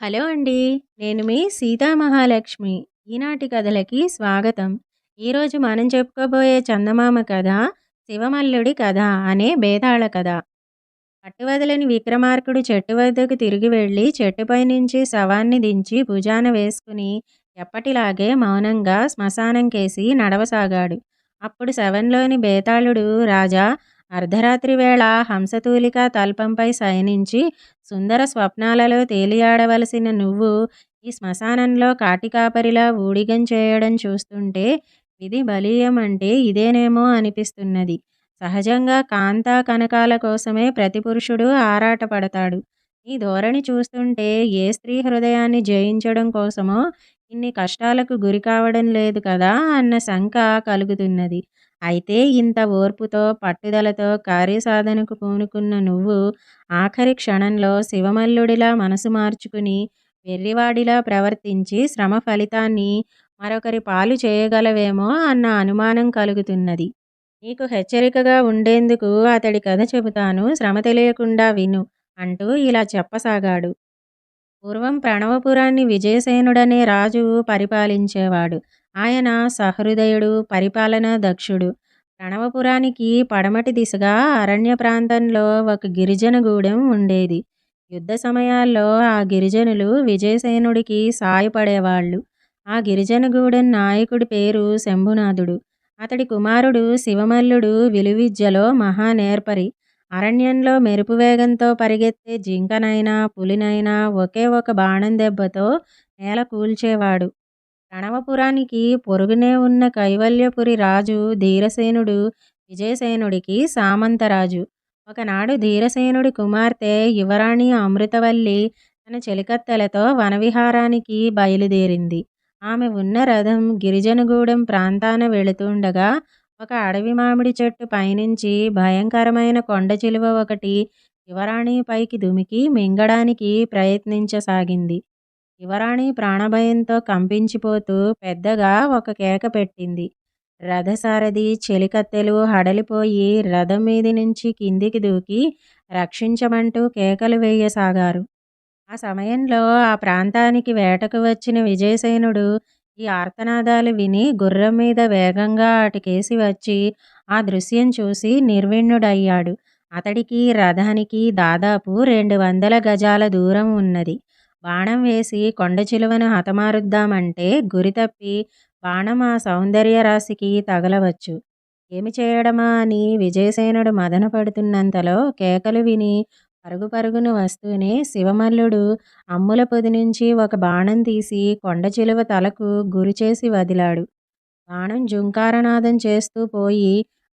Hello అండి. నేను మీ సీతా మహాలక్ష్మి. ఈనాటి కథలకి స్వాగతం. ఈరోజు మనం చెప్పుకోబోయే చందమామ కథ 'శివమల్లుడి కథ' అనే బేతాళ కథ. పట్టువదలని విక్రమార్కుడు చెట్టు వద్దకు తిరిగి వెళ్ళి చెట్టుపై నుంచి శవాన్ని దించి భుజాన వేసుకుని ఎప్పటిలాగే మౌనంగా శ్మశానంకేసి నడవసాగాడు. అప్పుడు శవంలోని బేతాళుడు రాజా! అర్ధరాత్రి వేళ హంసతూలిక తల్పంపై శయనించి సుందర స్వప్నాలలో తేలియాడవలసిన నువ్వు ఈ శ్మశానంలో కాటికాపరిలా ఊడిగం చేయడం చూస్తుంటే విధి బలీయమంటే ఇదేనేమో అనిపిస్తున్నది. సహజంగా కాంతా కనకాల కోసమే ప్రతి పురుషుడు ఆరాటపడతాడు. నీ ధోరణి చూస్తుంటే ఏ స్త్రీ హృదయాన్ని జయించడం కోసమో ఇన్ని కష్టాలకు గురి కావడం లేదు కదా అన్న శంక కలుగుతున్నది. అయితే ఇంత ఓర్పుతో, పట్టుదలతో కార్యసాధనకు పూనుకున్న నువ్వు ఆఖరి క్షణంలో శివమల్లుడిలా మనసు మార్చుకుని వెర్రివాడిలా ప్రవర్తించి శ్రమ ఫలితాన్ని మరొకరి పాలు చేయగలవేమో అన్న అనుమానం కలుగుతున్నది. నీకు హెచ్చరికగా ఉండేందుకు అతడి కథ చెబుతాను శ్రమ తెలియకుండా విను అంటూ ఇలా చెప్పసాగాడు. పూర్వం ప్రణవపురాన్ని విజయసేనుడనే రాజు పరిపాలించేవాడు. ఆయన సహృదయుడు, పరిపాలనా దక్షుడు. ప్రణవపురానికి పడమటి దిశగా అరణ్య ప్రాంతంలో ఒక గిరిజన గూడెం ఉండేది. యుద్ధ సమయాల్లో ఆ గిరిజనులు విజయసేనుడికి సాయపడేవాళ్ళు. ఆ గిరిజన గూడెం నాయకుడి పేరు శంభునాథుడు. అతడి కుమారుడు శివమల్లుడు విలువిద్యలో మహా నేర్పరి. అరణ్యంలో మెరుపు వేగంతో పరిగెత్తే జింకనైనా, పులినైనా ఒకే ఒక బాణం దెబ్బతో నేల కూల్చేవాడు. ప్రణవపురానికి పొరుగునే ఉన్న కైవల్యపురి రాజు ధీరసేనుడు విజయసేనుడికి సామంతరాజు. ఒకనాడు ధీరసేనుడి కుమార్తె యువరాణి అమృతవల్లి తన చెలికత్తెలతో వనవిహారానికి బయలుదేరింది. ఆమె ఉన్న రథం గిరిజనగూడెం ప్రాంతాన వెళుతుండగా ఒక అడవి మామిడి చెట్టు పైనుంచి భయంకరమైన కొండ చిలువ ఒకటి యువరాణి పైకి దుమికి మింగడానికి ప్రయత్నించసాగింది. యువరాణి ప్రాణభయంతో కంపించిపోతూ పెద్దగా ఒక కేక పెట్టింది. రథసారథి, చెలికత్తెలు హడలిపోయి రథం మీది నుంచి కిందికి దూకి రక్షించమంటూ కేకలు వేయసాగారు. ఆ సమయంలో ఆ ప్రాంతానికి వేటకు వచ్చిన విజయసేనుడు ఈ ఆర్తనాదాలు విని గుర్రం మీద వేగంగా అటుకేసి వచ్చి ఆ దృశ్యం చూసి నిర్విణ్ణుడయ్యాడు. అతడికి రథానికి దాదాపు రెండు వందల గజాల దూరం ఉన్నది. బాణం వేసి కొండచిలువను హతమారుద్దామంటే గురితప్పి బాణం ఆ సౌందర్యరాశికి తగలవచ్చు. ఏమి చేయడమా అని విజయసేనుడు మథనపడుతున్నంతలో కేకలు విని పరుగు పరుగును వస్తూనే శివమల్లుడు అమ్ముల పొది నుంచి ఒక బాణం తీసి కొండచిలువ తలకు గురిచేసి వదిలాడు. బాణం జుంకారనాదం చేస్తూ పోయి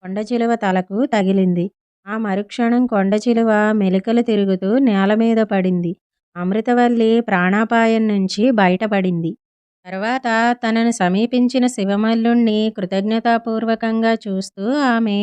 కొండచిలువ తలకు తగిలింది. ఆ మరుక్షణం కొండచిలువ మెలికలు తిరుగుతూ నేల మీద పడింది. అమృతవల్లి ప్రాణాపాయం నుంచి బయటపడింది. తర్వాత తనను సమీపించిన శివమల్లుణ్ణి కృతజ్ఞతాపూర్వకంగా చూస్తూ ఆమె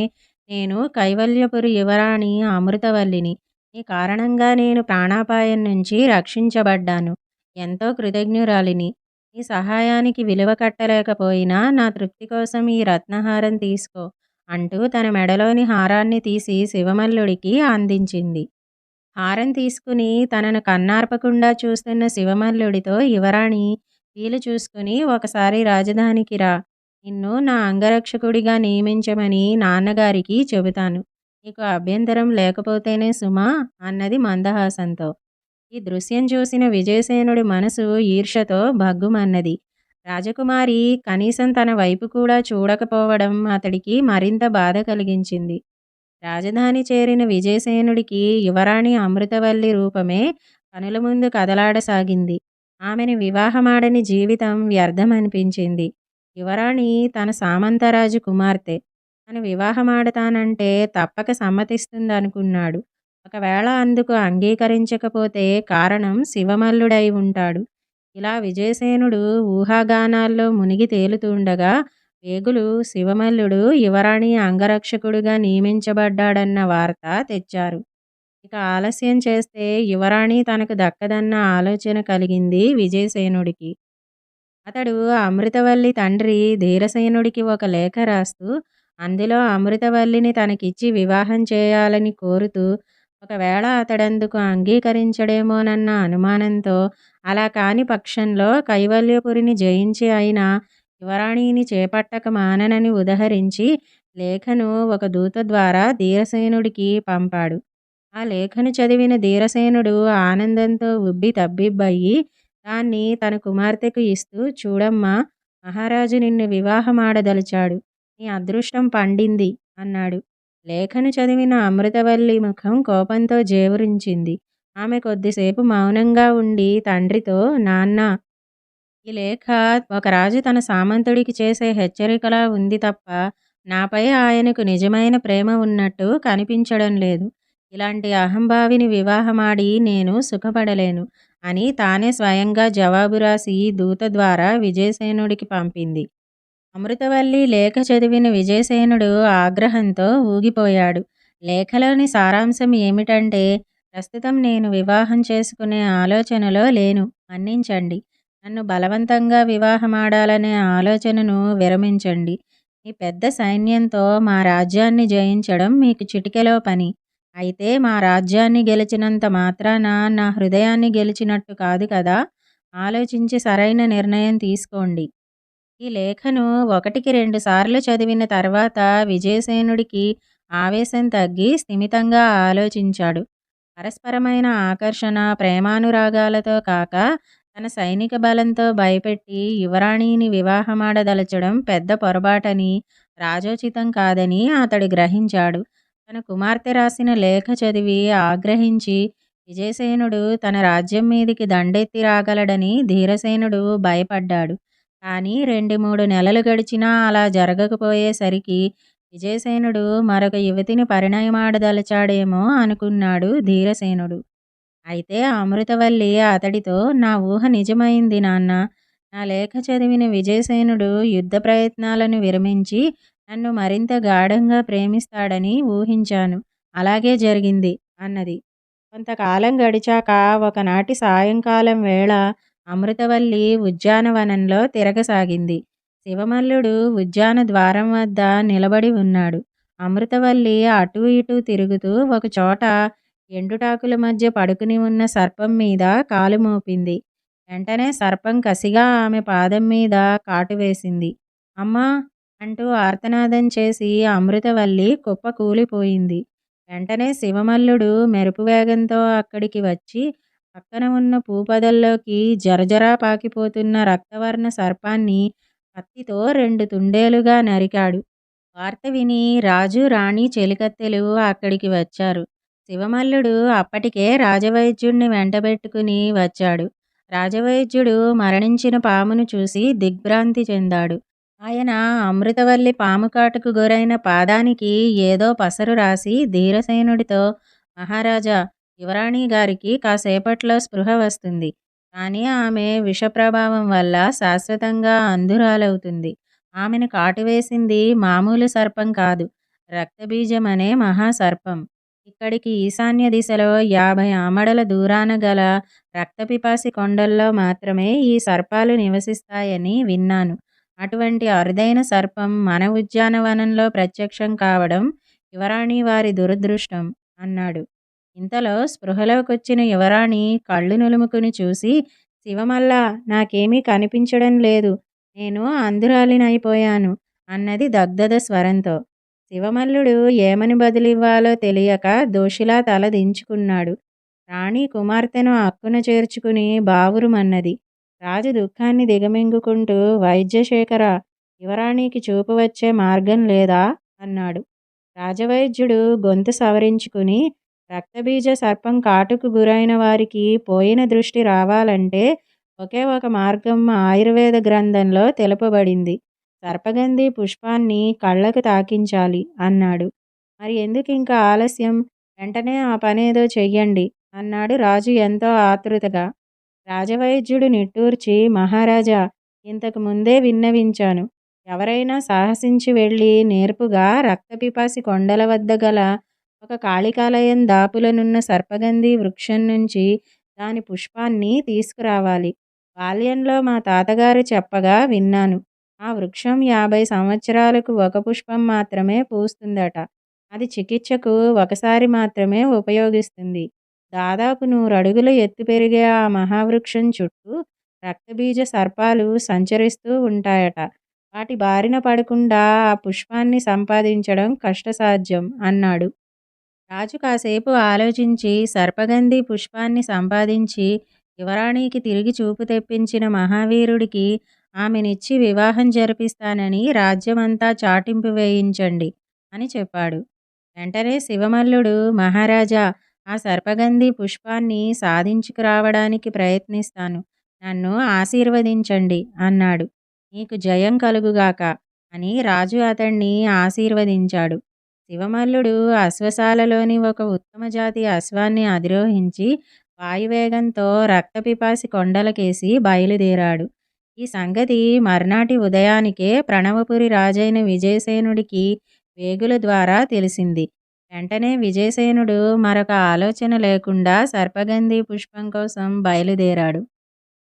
నేను కైవల్యపురి యువరాణి అమృతవల్లిని. ఈ కారణంగా నేను ప్రాణాపాయం నుంచి రక్షించబడ్డాను. ఎంతో కృతజ్ఞురాలిని. ఈ సహాయానికి విలువ కట్టలేకపోయినా నా తృప్తి కోసం ఈ రత్నహారం తీసుకో అంటూ తన మెడలోని హారాన్ని తీసి శివమల్లుడికి అందించింది. హారం తీసుకుని తనను కన్నార్పకుండా చూస్తున్న శివమల్లుడితో యువరాణి వీలు చూసుకుని ఒకసారి రాజధానికి రా. నిన్ను నా అంగరక్షకుడిగా నియమించమని నాన్నగారికి చెబుతాను. నీకు అభ్యంతరం లేకపోతేనే సుమా అన్నది మందహాసంతో. ఈ దృశ్యం చూసిన విజయసేనుడి మనసు ఈర్షతో భగ్గుమన్నది. రాజకుమారి కనీసం తన వైపు కూడా చూడకపోవడం అతడికి మరింత బాధ కలిగించింది. రాజధాని చేరిన విజయసేనుడికి యువరాణి అమృతవల్లి రూపమే కనుల ముందు కదలాడసాగింది. ఆమెను వివాహమాడని జీవితం వ్యర్థమనిపించింది. యువరాణి తన సామంతరాజు కుమార్తె. తను వివాహమాడతానంటే తప్పక సమ్మతిస్తుందనుకున్నాడు. ఒకవేళ అందుకు అంగీకరించకపోతే కారణం శివమల్లుడై ఉంటాడు. ఇలా విజయసేనుడు ఊహాగానాల్లో మునిగి తేలుతుండగా వేగులు శివమల్లుడు యువరాణి అంగరక్షకుడుగా నియమించబడ్డాడన్న వార్త తెచ్చారు. ఇక ఆలస్యం చేస్తే యువరాణి తనకు దక్కదన్న ఆలోచన కలిగింది విజయసేనుడికి. అతడు అమృతవల్లి తండ్రి ధీరసేనుడికి ఒక లేఖ రాస్తూ అందులో అమృతవల్లిని తనకిచ్చి వివాహం చేయాలని కోరుతూ ఒకవేళ అతడందుకు అంగీకరించడేమోనన్న అనుమానంతో అలా కాని పక్షంలో కైవల్యపురిని జయించి అయినా యువరాణిని చేపట్టక మాననని ఉదహరించి లేఖను ఒక దూత ద్వారా ధీరసేనుడికి పంపాడు. ఆ లేఖను చదివిన ధీరసేనుడు ఆనందంతో ఉబ్బి తబ్బిబ్బయ్యి దాన్ని తన కుమార్తెకు ఇస్తూ చూడమ్మా మహారాజు నిన్ను వివాహమాడదలిచాడు. నీ అదృష్టం పండింది అన్నాడు. లేఖను చదివిన అమృతవల్లి ముఖం కోపంతో జేవురించింది. ఆమె కొద్దిసేపు మౌనంగా ఉండి తండ్రితో నాన్న ఈ లేఖ ఒక రాజు తన సామంతుడికి చేసే హెచ్చరికలా ఉంది తప్ప నాపై ఆయనకు నిజమైన ప్రేమ ఉన్నట్టు కనిపించడం లేదు. ఇలాంటి అహంభావిని వివాహమాడి నేను సుఖపడలేను అని తానే స్వయంగా జవాబు రాసి దూత ద్వారా విజయసేనుడికి పంపింది. అమృతవల్లి లేఖ చదివిన విజయసేనుడు ఆగ్రహంతో ఊగిపోయాడు. లేఖలోని సారాంశం ఏమిటంటే ప్రస్తుతం నేను వివాహం చేసుకునే ఆలోచనలో లేను. మన్నించండి. నన్ను బలవంతంగా వివాహమాడాలనే ఆలోచనను విరమించండి. మీ పెద్ద సైన్యంతో మా రాజ్యాన్ని జయించడం మీకు చిటికెలో పని. అయితే మా రాజ్యాన్ని గెలిచినంత మాత్రాన నా హృదయాన్ని గెలిచినట్టు కాదు కదా? ఆలోచించి సరైన నిర్ణయం తీసుకోండి. ఈ లేఖను ఒకటికి రెండు సార్లు చదివిన తర్వాత విజయసేనుడికి ఆవేశం తగ్గి స్థిమితంగా ఆలోచించాడు. పరస్పరమైన ఆకర్షణ ప్రేమానురాగాలతో కాక తన సైనిక బలంతో భయపెట్టి యువరాణిని వివాహమాడదలచడం పెద్ద పొరపాటని రాజోచితం కాదని అతడు గ్రహించాడు. తన కుమార్తె రాసిన లేఖ చదివి ఆగ్రహించి విజయసేనుడు తన రాజ్యం మీదికి దండెత్తి రాగలడని ధీరసేనుడు భయపడ్డాడు. కానీ రెండు మూడు నెలలు గడిచినా అలా జరగకపోయేసరికి విజయసేనుడు మరొక యువతిని పరిణయమాడదలచాడేమో అనుకున్నాడు ధీరసేనుడు. అయితే అమృతవల్లి అతడితో నా ఊహ నిజమైంది నాన్న. నా లేఖ చదివిన విజయసేనుడు యుద్ధ ప్రయత్నాలను విరమించి నన్ను మరింత గాఢంగా ప్రేమిస్తాడని ఊహించాను. అలాగే జరిగింది అన్నది. కొంతకాలం గడిచాక ఒకనాటి సాయంకాలం వేళ అమృతవల్లి ఉద్యానవనంలో తిరగసాగింది. శివమల్లుడు ఉద్యాన ద్వారం వద్ద నిలబడి ఉన్నాడు. అమృతవల్లి అటూ ఇటూ తిరుగుతూ ఒకచోట ఎండుటాకుల మధ్య పడుకుని ఉన్న సర్పం మీద కాలు మోపింది. వెంటనే సర్పం కసిగా ఆమె పాదం మీద కాటు వేసింది. అమ్మా! అంటూ ఆర్తనాదం చేసి అమృతవల్లి కుప్ప కూలిపోయింది. వెంటనే శివమల్లుడు మెరుపు వేగంతో అక్కడికి వచ్చి పక్కన ఉన్న పూపదల్లోకి జరజరా పాకిపోతున్న రక్తవర్ణ సర్పాన్ని కత్తితో రెండు తుండేలుగా నరికాడు. వార్త విని రాజు రాణి చెలికత్తెలు అక్కడికి వచ్చారు. శివమల్లుడు అప్పటికే రాజవైద్యుణ్ణి వెంటబెట్టుకుని వచ్చాడు. రాజవైద్యుడు మరణించిన పామును చూసి దిగ్భ్రాంతి చెందాడు. ఆయన అమృతవల్లి పాము కాటుకు గురైన పాదానికి ఏదో పసరు రాసి ధీరసేనుడితో మహారాజా యువరాణి గారికి కాసేపట్లో స్పృహ వస్తుంది. కానీ ఆమె విషప్రభావం వల్ల శాశ్వతంగా అంధురాలవుతుంది. ఆమెను కాటువేసింది మామూలు సర్పం కాదు. రక్తబీజం అనే మహాసర్పం. ఇక్కడికి ఈశాన్య దిశలో యాభై ఆమడల దూరాన గల రక్తపిపాసి కొండల్లో మాత్రమే ఈ సర్పాలు నివసిస్తాయని విన్నాను. అటువంటి అరుదైన సర్పం మన ఉద్యానవనంలో ప్రత్యక్షం కావడం యువరాణి వారి దురదృష్టం అన్నాడు. ఇంతలో స్పృహలోకొచ్చిన యువరాణి కళ్ళు నులుముకుని చూసి శివమల్లా నాకేమీ కనిపించడం లేదు. నేను అంధురాలినైపోయాను అన్నది దగ్ధద స్వరంతో. శివమల్లుడు ఏమని బదులివ్వాలో తెలియక దోషిలా తల దించుకున్నాడు. రాణి కుమార్తెను అక్కున చేర్చుకుని బావురుమన్నది. రాజు దుఃఖాన్ని దిగమింగుకుంటూ వైద్యశేఖర యువరాణికి చూపు వచ్చే మార్గం లేదా అన్నాడు. రాజవైద్యుడు గొంతు సవరించుకుని రక్తబీజ సర్పం కాటుకు గురైన వారికి పోయిన దృష్టి రావాలంటే ఒకే ఒక మార్గం ఆయుర్వేద గ్రంథంలో తెలుపబడింది. సర్పగంధి పుష్పాన్ని కళ్ళకు తాకించాలి అన్నాడు. మరి ఎందుకు ఇంకా ఆలస్యం? వెంటనే ఆ పనేదో చెయ్యండి అన్నాడు రాజు ఎంతో ఆతృతగా రాజవైద్యుడు నిట్టూర్చి మహారాజా ఇంతకు ముందే విన్నవించాను. ఎవరైనా సాహసించి వెళ్ళి నేర్పుగా రక్తపిపాసి కొండల వద్ద గల ఒక కాళికాలయం దాపులనున్న సర్పగంధి వృక్షం నుంచి దాని పుష్పాన్ని తీసుకురావాలి. బాల్యంలో మా తాతగారు చెప్పగా విన్నాను. ఆ వృక్షం యాభై సంవత్సరాలకు ఒక పుష్పం మాత్రమే పూస్తుందట. అది చికిత్సకు ఒకసారి మాత్రమే ఉపయోగిస్తుంది. దాదాపు నూరడుగుల ఎత్తు పెరిగే ఆ మహావృక్షం చుట్టూ రక్తబీజ సర్పాలు సంచరిస్తూ ఉంటాయట. వాటి బారిన పడకుండా ఆ పుష్పాన్ని సంపాదించడం కష్టసాధ్యం అన్నాడు. రాజు కాసేపు ఆలోచించి సర్పగంధి పుష్పాన్ని సంపాదించి యువరాణికి తిరిగి చూపు తెప్పించిన మహావీరుడికి ఆమెనిచ్చి వివాహం జరిపిస్తానని రాజ్యమంతా చాటింపు వేయించండి అని చెప్పాడు. వెంటనే శివమల్లుడు మహారాజా ఆ సర్పగంధి పుష్పాన్ని సాధించుకురావడానికి ప్రయత్నిస్తాను. నన్ను ఆశీర్వదించండి అన్నాడు. నీకు జయం కలుగుగాక అని రాజు అతణ్ణి ఆశీర్వదించాడు. శివమల్లుడు అశ్వశాలలోని ఒక ఉత్తమ జాతి అశ్వాన్ని అధిరోహించి వాయువేగంతో రక్తపిపాసి కొండలకేసి బయలుదేరాడు. ఈ సంగతి మర్నాటి ఉదయానికే ప్రణవపురి రాజైన విజయసేనుడికి వేగుల ద్వారా తెలిసింది. వెంటనే విజయసేనుడు మరొక ఆలోచన లేకుండా సర్పగంధి పుష్పం కోసం బయలుదేరాడు.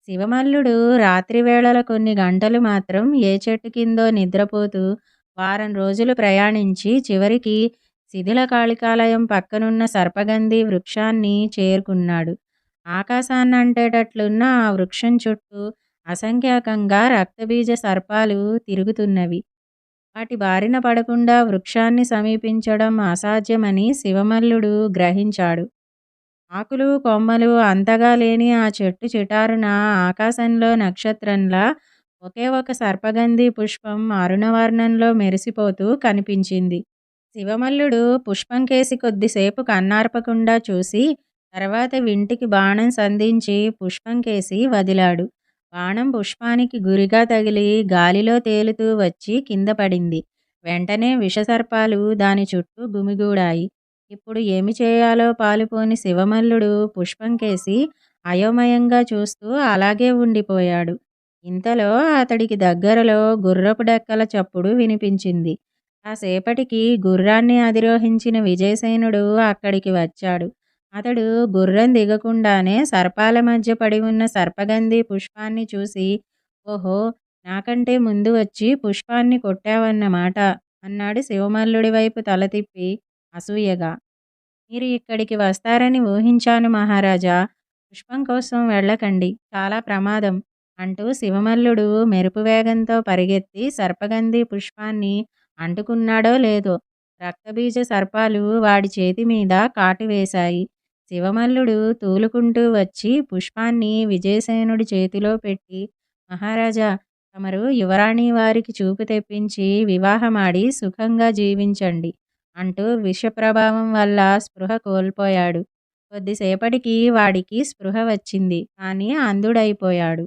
శివమల్లుడు రాత్రివేళల కొన్ని గంటలు మాత్రం ఏ చెట్టు కిందో నిద్రపోతూ వారం రోజులు ప్రయాణించి చివరికి శిథిల కాళికాలయం పక్కనున్న సర్పగంధి వృక్షాన్ని చేరుకున్నాడు. ఆకాశాన్ని అంటేటట్లున్న ఆ వృక్షం చుట్టూ అసంఖ్యాకంగా రక్తబీజ సర్పాలు తిరుగుతున్నవి. వాటి బారిన పడకుండా వృక్షాన్ని సమీపించడం అసాధ్యమని శివమల్లుడు గ్రహించాడు. ఆకులు కొమ్మలు అంతగా లేని ఆ చెట్టు చిటారున ఆకాశంలో నక్షత్రంలా ఒకే ఒక సర్పగంధి పుష్పం అరుణవర్ణంలో మెరిసిపోతూ కనిపించింది. శివమల్లుడు పుష్పం కేసి కొద్దిసేపు కన్నార్పకుండా చూసి తర్వాత వింటికి బాణం సంధించి పుష్పం కేసి వదిలాడు. బాణం పుష్పానికి గురిగా తగిలి గాలిలో తేలుతూ వచ్చి కింద పడింది. వెంటనే విషసర్పాలు దాని చుట్టూ గుమిగూడాయి. ఇప్పుడు ఏమి చేయాలో పాలుపోని శివమల్లుడు పుష్పం కేసి అయోమయంగా చూస్తూ అలాగే ఉండిపోయాడు. ఇంతలో అతడికి దగ్గరలో గుర్రపు డెక్కల చప్పుడు వినిపించింది. కాసేపటికి గుర్రాన్ని అధిరోహించిన విజయసేనుడు అక్కడికి వచ్చాడు. అతడు గుర్రం దిగకుండానే సర్పాల మధ్య పడి ఉన్న సర్పగంధి పుష్పాన్ని చూసి ఓహో నాకంటే ముందు వచ్చి పుష్పాన్ని కొట్టావన్నమాట అన్నాడు శివమల్లుడి వైపు తల తిప్పి అసూయగా. మీరు ఇక్కడికి వస్తారని ఊహించాను మహారాజా. పుష్పం కోసం వెళ్ళకండి. చాలా ప్రమాదం అంటూ శివమల్లుడు మెరుపు వేగంతో పరిగెత్తి సర్పగంధి పుష్పాన్ని అంటుకున్నాడో లేదో రక్తబీజ సర్పాలు వాడి చేతి మీద కాటు వేశాయి శివమల్లుడు తూలుకుంటూ వచ్చి పుష్పాన్ని విజయసేనుడి చేతిలో పెట్టి మహారాజా తమరు యువరాణి వారికి చూపు తెప్పించి వివాహమాడి సుఖంగా జీవించండి అంటూ విషప్రభావం వల్ల స్పృహ కోల్పోయాడు. కొద్దిసేపటికి వాడికి స్పృహ వచ్చింది. కానీ అంధుడైపోయాడు.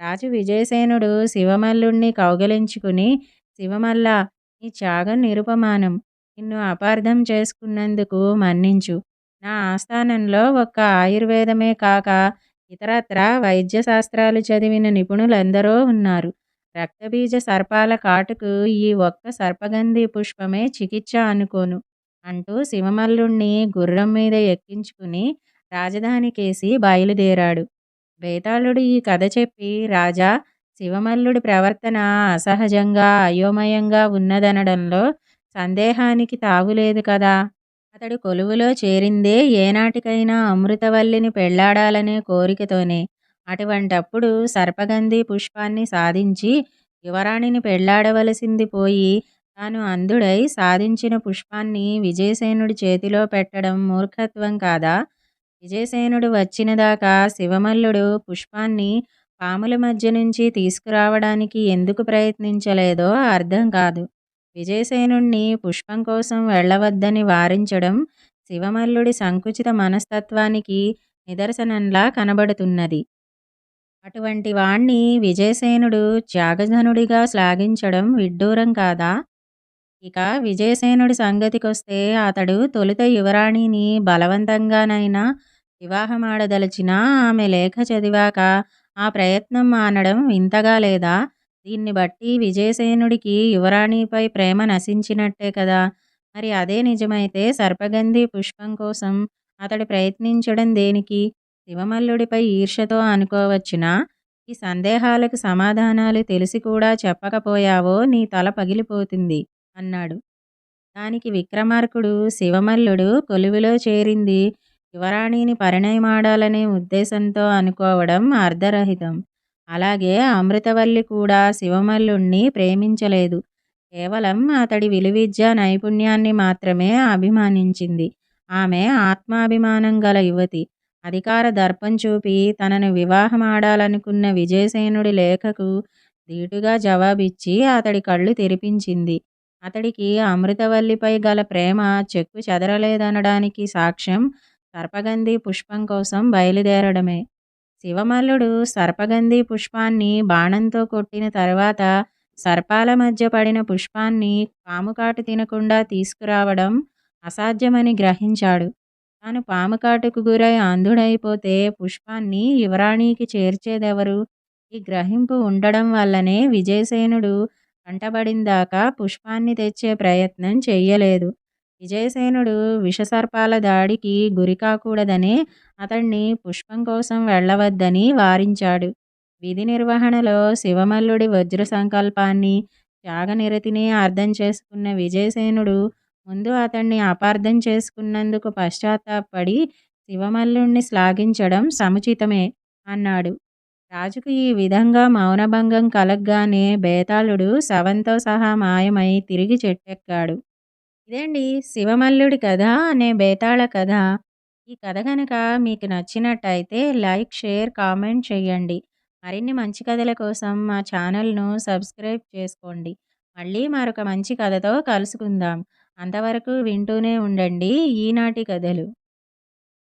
రాజు విజయసేనుడు శివమల్లుణ్ణి కౌగలించుకుని శివమల్ల నీ త్యాగం నిరుపమానం. నిన్ను అపార్థం చేసుకున్నందుకు మన్నించు. నా ఆస్థానంలో ఒక్క ఆయుర్వేదమే కాక ఇతరత్ర వైద్య శాస్త్రాలు చదివిన నిపుణులందరూ ఉన్నారు. రక్తబీజ సర్పాల కాటుకు ఈ ఒక్క సర్పగంధి పుష్పమే చికిత్స అనుకోను అంటూ శివమల్లుణ్ణి గుర్రం మీద ఎక్కించుకుని రాజధానికేసి బయలుదేరాడు. బేతాళుడు ఈ కథ చెప్పి రాజా శివమల్లుడి ప్రవర్తన అసహజంగా అయోమయంగా ఉన్నదనడంలో సందేహానికి తావులేదు కదా? అతడు కొలువులో చేరిందే ఏనాటికైనా అమృతవల్లిని పెళ్ళాడాలనే కోరికతోనే. అటువంటప్పుడు సర్పగంధి పుష్పాన్ని సాధించి యువరాణిని పెళ్ళాడవలసింది పోయి తాను అంధుడై సాధించిన పుష్పాన్ని విజయసేనుడి చేతిలో పెట్టడం మూర్ఖత్వం కాదా? విజయసేనుడు వచ్చినదాకా శివమల్లుడు పుష్పాన్ని పాముల మధ్య నుంచి తీసుకురావడానికి ఎందుకు ప్రయత్నించలేదో అర్థం కాదు. విజయసేనుణ్ణి పుష్పం కోసం వెళ్ళవద్దని వారించడం శివమల్లుడి సంకుచిత మనస్తత్వానికి నిదర్శనంలా కనబడుతున్నది. అటువంటి వాణ్ణి విజయసేనుడు త్యాగధనుడిగా శ్లాఘించడం విడ్డూరం కాదా? ఇక విజయసేనుడి సంగతికొస్తే అతడు తొలుత యువరాణిని బలవంతంగానైనా వివాహమాడదలిచినా ఆమె లేఖ చదివాక ఆ ప్రయత్నం మానడం వింతగా లేదా? దీన్ని బట్టి విజయసేనుడికి యువరాణిపై ప్రేమ నశించినట్టే కదా. మరి అదే నిజమైతే సర్పగంధి పుష్పం కోసం అతడు ప్రయత్నించడం దేనికి? శివమల్లుడిపై ఈర్షతో అనుకోవచ్చునా? ఈ సందేహాలకు సమాధానాలు తెలిసి కూడా చెప్పకపోయావో నీ తల పగిలిపోతుంది అన్నాడు. దానికి విక్రమార్కుడు శివమల్లుడు కొలువులో చేరింది యువరాణిని పరిణయమాడాలనే ఉద్దేశంతో అనుకోవడం అర్ధరహితం. అలాగే అమృతవల్లి కూడా శివమల్లుణ్ణి ప్రేమించలేదు. కేవలం అతడి విలువిద్య నైపుణ్యాన్ని మాత్రమే అభిమానించింది. ఆమె ఆత్మాభిమానం గల యువతి. అధికార దర్పం చూపి తనను వివాహమాడాలనుకున్న విజయసేనుడి లేఖకు ధీటుగా జవాబిచ్చి అతడి కళ్ళు తెరిపించింది. అతడికి అమృతవల్లిపై గల ప్రేమ చెక్కు చెదరలేదనడానికి సాక్ష్యం సర్పగంధి పుష్పం కోసం బయలుదేరడమే. శివమల్లుడు సర్పగంధి పుష్పాన్ని బాణంతో కొట్టిన తర్వాత సర్పాల మధ్య పడిన పుష్పాన్ని పాముకాటు తినకుండా తీసుకురావడం అసాధ్యమని గ్రహించాడు. తాను పాముకాటుకు గురై అంధుడైపోతే పుష్పాన్ని యువరాణికి చేర్చేదెవరు? ఈ గ్రహింపు ఉండడం వల్లనే విజయసేనుడు కంటబడిందాకా పుష్పాన్ని తెచ్చే ప్రయత్నం చెయ్యలేదు. విజయసేనుడు విషసర్పాల దాడికి గురికాకూడదనే అతణ్ణి పుష్పం కోసం వెళ్ళవద్దని వారించాడు. విధి నిర్వహణలో శివమల్లుడి వజ్ర సంకల్పాన్ని, త్యాగనిరతిని అర్థం చేసుకున్న విజయసేనుడు ముందు అతణ్ణి అపార్థం చేసుకున్నందుకు పశ్చాత్తాపపడి శివమల్లుణ్ణి శ్లాఘించడం సముచితమే అన్నాడు. రాజుకు ఈ విధంగా మౌనభంగం కలగ్గానే బేతాళుడు శవంతో సహా మాయమై తిరిగి చెట్టెక్కాడు. ఇదండి శివమల్లుడి కథ అనే బేతాళ కథ. ఈ కథ కనుక మీకు నచ్చినట్టయితే లైక్, షేర్, కామెంట్ చెయ్యండి. మరిన్ని మంచి కథల కోసం మా ఛానల్ను సబ్స్క్రైబ్ చేసుకోండి. మళ్ళీ మరొక మంచి కథతో కలుసుకుందాం. అంతవరకు వింటూనే ఉండండి ఈనాటి కథలు.